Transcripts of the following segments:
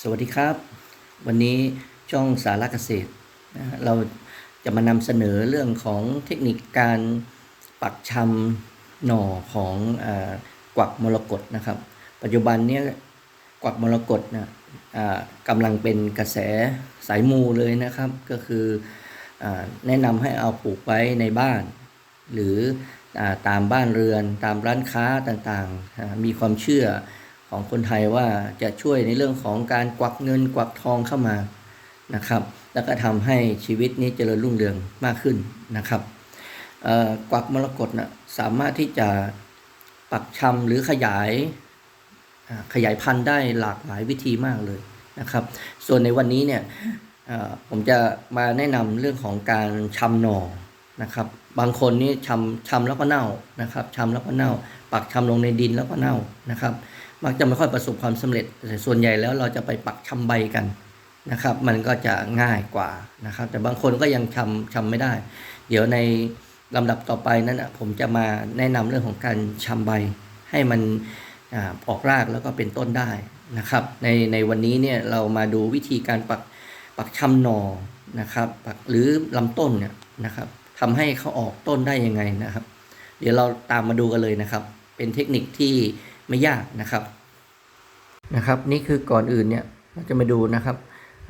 สวัสดีครับ วันนี้ช่องสารเกษตรนะเราจะมานำเสนอเรื่องของเทคนิคการปักชำหน่อของอกวักมรกตนะครับ ปัจจุบันนี้กวักมรกตนะกำลังเป็นกระแสสายมูเลยนะครับ ก็คืออแนะนำให้เอาปลูกไว้ในบ้าน หรืออตามบ้านเรือน ตามร้านค้าต่างๆ มีความเชื่อ ของคนไทยว่าจะช่วยในเรื่องของการกวักเงินกวักทองเข้ามานะครับ แล้วก็ทำให้ชีวิตนี้เจริญรุ่งเรืองมากขึ้นนะครับกวักมรกตนะสามารถที่จะปักชำหรือขยายขยายพันธุ์ได้หลากหลายวิธีมากเลยนะครับ ส่วนในวันนี้เนี่ยผมจะมาแนะนำเรื่องของการชำหน่อนะครับ บางคนนี่ชำชำแล้วก็เน่านะครับชำแล้วก็เน่า ปักชำลงในดินแล้วก็เน่านะครับ มักจะไม่ค่อยประสบความสำเร็จแต่ส่วนใหญ่แล้วเราจะไปปักชำใบกันนะครับ มันก็จะง่ายกว่านะครับ แต่บางคนก็ยังชำชำไม่ได้ เดี๋ยวในลำดับต่อไปนั้นนะผมจะมาแนะนำเรื่องของการชำใบให้มันอออกรากแล้วก็เป็นต้นได้นะครับ ในในวันนี้เนี่ยเรามาดูวิธีการปักปักชำหนอนะครับปักหรือลำต้นเนี่ยนะครับทำให้เขาออกต้นได้ยังไงนะครับ เดี๋ยวเราตามมาดูกันเลยนะครับ เป็นเทคนิคที่ ไม่ยากนะครับนะครับ นี่คือก่อนอื่นเนี่ยเราจะมาดูนะครับ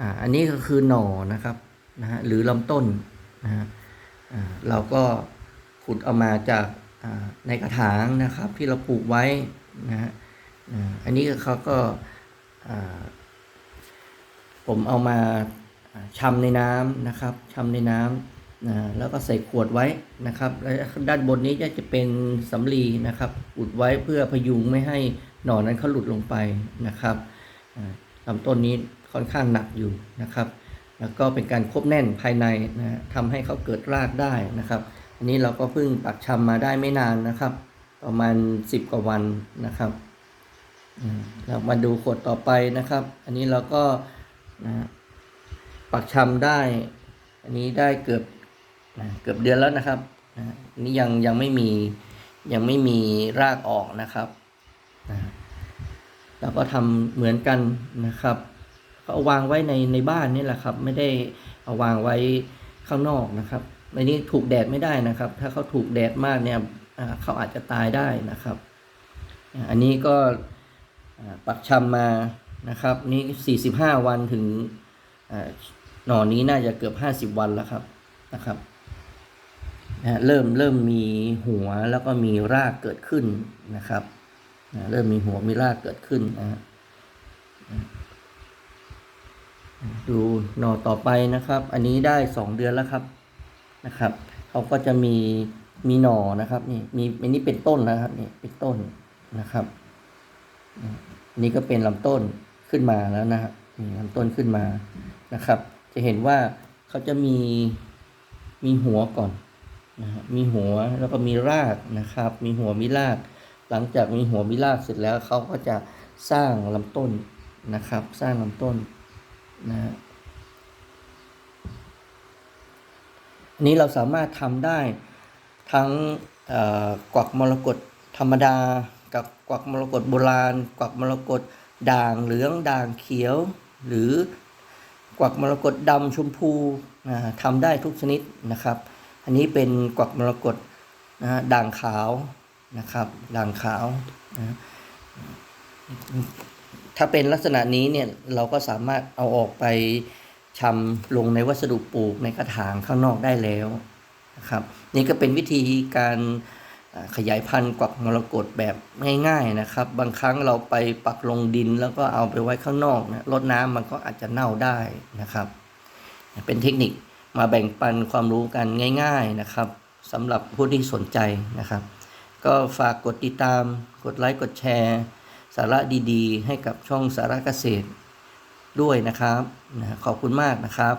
อ่าอันนี้ก็คือหน่อนะครับนะฮะหรือลำต้นนะฮะเราก็ขุดเอามาจากในกระถางนะครับที่เราปลูกไว้นะฮะอันนี้เขาก็ผมเอามาอ่าชำในน้ำนะครับชำในน้ำ นะแล้วก็ใส่ขวดไว้นะครับแล้วด้านบนนี้จะเป็นสำลีนะครับ อุดไว้เพื่อพยุงไม่ให้หนอนนั้นเขาหลุดลงไปนะครับลำต้นนี้ค่อนข้างหนักอยู่นะครับ แล้วก็เป็นการควบแน่นภายในนะทำให้เขาเกิดรากได้นะครับ อันนี้เราก็เพิ่งปักชำมาได้ไม่นานนะครับ ประมาณ 10 กว่าวันนะครับเรามาดูขวดต่อไปนะครับ อันนี้เราก็นะปักชำได้ อันนี้ได้เกือบ นะเกือบเดือนแล้วนะครับนะอันนี้ยังยังไม่มียังไม่มีรากออกนะครับนะเราก็ทำเหมือนกันนะครับก็เอาวางไว้ในในบ้านนี่แหละครับ ไม่ได้เอาวางไว้ข้างนอกนะครับในนี้ถูกแดดไม่ได้นะครับ ถ้าเขาถูกแดดมากเนี่ยเขาอาจจะตายได้นะครับ อันนี้ก็ปักชำมานะครับ นี่ 45 วันถึงหน่อนี้น่าจะเกือบ 50 วันแล้วครับนะครับ นะเริ่มเริ่มมีหัวแล้วก็มีรากเกิดขึ้นนะครับนะเริ่มมีหัวมีรากเกิดขึ้นนะดูหน่อต่อไปนะครับ อันนี้ได้สองเดือนแล้วครับนะครับเขาก็จะมีมีหน่อนะครับนี่มีอันนี้เป็นต้นนะครับนี่เป็นต้นนะครับนนี้ก็เป็นลำต้นขึ้นมาแล้วนะครับนี่ลำต้นขึ้นมานะครับ จะเห็นว่าเขาจะมีมีหัวก่อน นะฮะมีหัวแล้วก็มีรากนะครับ มีหัวมีราก หลังจากมีหัวมีรากเสร็จแล้วเขาก็จะสร้างลำต้นนะครับ สร้างลำต้นนะฮะนี้เราสามารถทำได้ทั้งกวักมรกตธรรมดา กับกวักมรกตโบราณ กวักมรกตด่างเหลืองด่างเขียว หรือกวักมรกตดำชมพูนะทำได้ทุกชนิดนะครับ อันนี้เป็นกวักมรกตนะฮะด่างขาวนะครับด่างขาวนะถ้าเป็นลักษณะนี้เนี่ยเราก็สามารถเอาออกไปชำลงในวัสดุปลูกในกระถางข้างนอกได้แล้วนะครับ นี่ก็เป็นวิธีการขยายพันธุ์กวักมรกตแบบง่ายๆนะครับ บางครั้งเราไปปักลงดินแล้วก็เอาไปไว้ข้างนอกนะรดน้ำมันก็อาจจะเน่าได้นะครับ เป็นเทคนิค มาแบ่งปันความรู้กันง่าย ๆนะครับสำหรับผู้ที่สนใจนะครับ ก็ฝากกดติดตาม กดไลค์กดแชร์ สาระดีๆ ให้กับช่องสาระเกษตรด้วยนะครับขอบคุณมากนะครับ